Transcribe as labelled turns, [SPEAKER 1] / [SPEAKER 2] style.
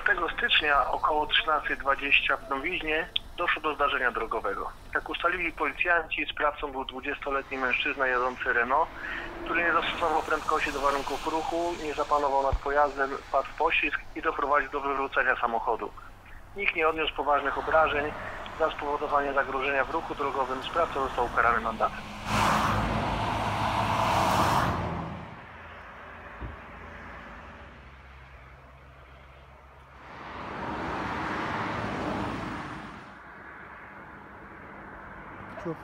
[SPEAKER 1] 4 stycznia około 13.20 w Nowiźnie doszło do zdarzenia drogowego. Jak ustalili policjanci, sprawcą był 20-letni mężczyzna jadący Renault, który nie zastosował prędkości do warunków ruchu, nie zapanował nad pojazdem, padł w poślizg i doprowadził do wywrócenia samochodu. Nikt nie odniósł poważnych obrażeń. Za spowodowanie zagrożenia w ruchu drogowym sprawca został ukarany mandatem.
[SPEAKER 2] çok.